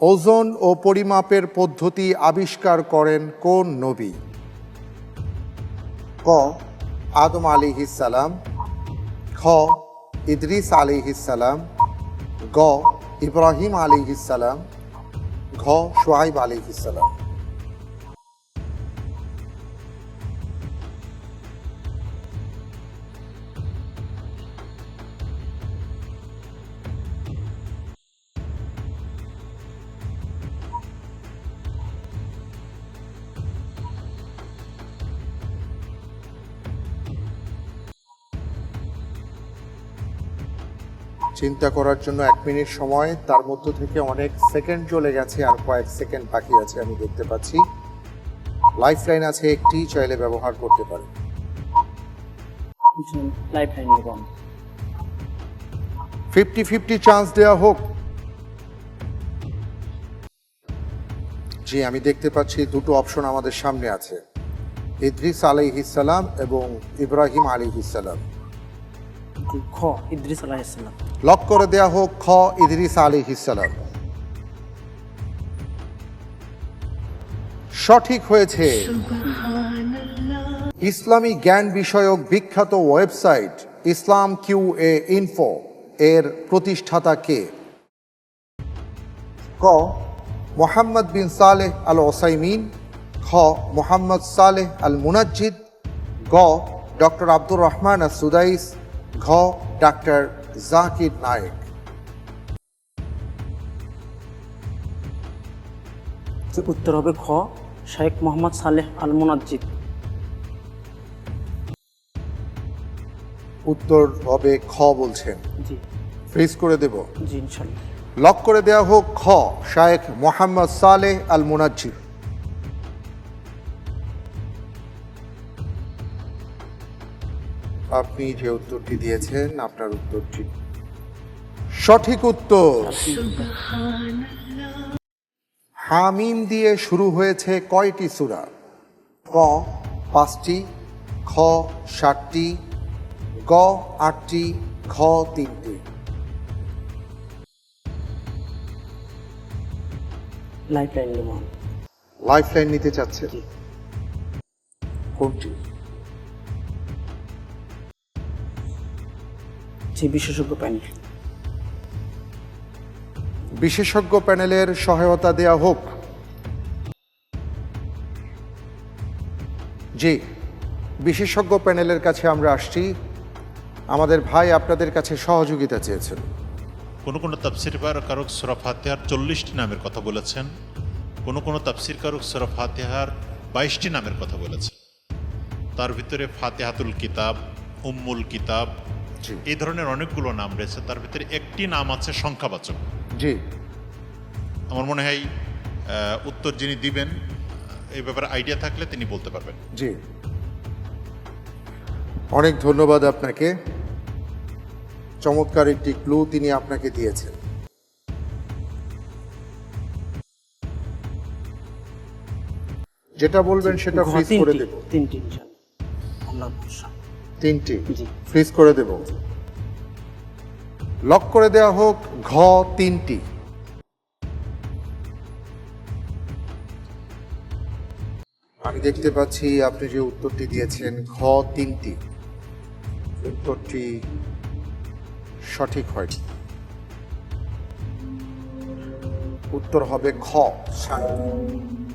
ওজন ও পরিমাপের পদ্ধতি আবিষ্কার করেন কোন নবী? ক, আদম আলী ইসালাম খ, ইদ্রিস আলিহিসাল্লাম গ, ইব্রাহিম আলী ইসালাম ঘ সোহাইব আলিহিসাল্লাম চিন্তা করার জন্য এক মিনিট সময়। তার মধ্য থেকে অনেক সেকেন্ড চলে গেছে আর কয়েক সেকেন্ড বাকি আছে আমি দেখতে পাচ্ছি। লাইফ লাইন আছে একটি চাইলে ব্যবহার করতে পারে lifeline fifty fifty chance দেওয়া হোক। জি আমি দেখতে পাচ্ছি দুটো অপশন আমাদের সামনে আছে। ইদ্রিস আলাইহিসাল্লাম এবং ইব্রাহিম আলাইহিসাল্লাম জি, খ ইদ্রিস আলাহিসাল্লাম লক করে দেয়া হোক খ ইদ্রিস আলাইহিসাল্লাম সঠিক হয়েছে। ইসলামী জ্ঞান বিষয়ক বিখ্যাত website Islam Q A info এর প্রতিষ্ঠাতা কে? ক মোহাম্মদ বিন সালেহ আল ওসাইমিন খ মোহাম্মদ সালেহ আল মুনাজ্জিদ গ doctor Abdur Rahman al Sudais ঘ ডাক্তার জাকির নায়েক উত্তর হবে খ শেখ মোহাম্মদ সালেহ আল মুনাজ্জিদ উত্তর হবে খ বলছেন। জি। ফ্রিজ করে দেব। জি ইনশাল্লাহ লক করে দেয়া হোক খ শায়েখ মোহাম্মদ সালেহ আল মুনাজ্জির আপনি যে উত্তরটি দিয়েছেন আপনার উত্তরটি। সঠিক উত্তর। হামিম দিয়ে শুরু হয়েছে কয়টি সুরা? ক পাঁচটি খ সাতটি গ আটটি ঘ তিনটি। লাইফ লাইন দেবো আমি। লাইফ লাইন নিতে চাচ্ছে কোনটি? যে বিশেষজ্ঞ প্যানেল? বিশেষজ্ঞ প্যানেলের সহায়তা দেয়া হোক। জি বিশেষজ্ঞ প্যানেলের কাছে আমরা আসছি। আমাদের ভাই আপনাদের কাছে সহযোগিতা চেয়েছেন। কোনো কোনো তাফসির কারক সুরা ফাতেহার চল্লিশটি নামের কথা বলেছেন। কোনো কোনো তাফসির কারক সুরা ফাতেহার বাইশটি নামের কথা বলেছেন। তার ভিতরে ফাতেহাতুল কিতাব উম্মুল কিতাব। এই ধরনের অনেকগুলো নাম রয়েছে তার ভিতরে একটি নাম আছে সংখ্যাবাচক। জি। আমার মনে হয় উত্তর যিনি দিবেন এই ব্যাপারে আইডিয়া থাকলে তিনি বলতে পারবেন। জি। অনেক ধন্যবাদ আপনাকে। চমৎকার একটি ক্লু তিনি আপনাকে দিয়েছেন। যেটা বলবেন সেটা ফ্রিজ করে দেব। তিনটি ইনশাল্লাহ। আল্লাহ ভরসা। তিনটি। ফ্রিজ করে দেব। লক করে দেওয়া হোক, ঘ তিনটি। আমি দেখতে পাচ্ছি আপনি যে উত্তরটি দিয়েছেন, ঘ তিনটি। উত্তরটি সঠিক হয়নি। উত্তর হবে খ শান্তি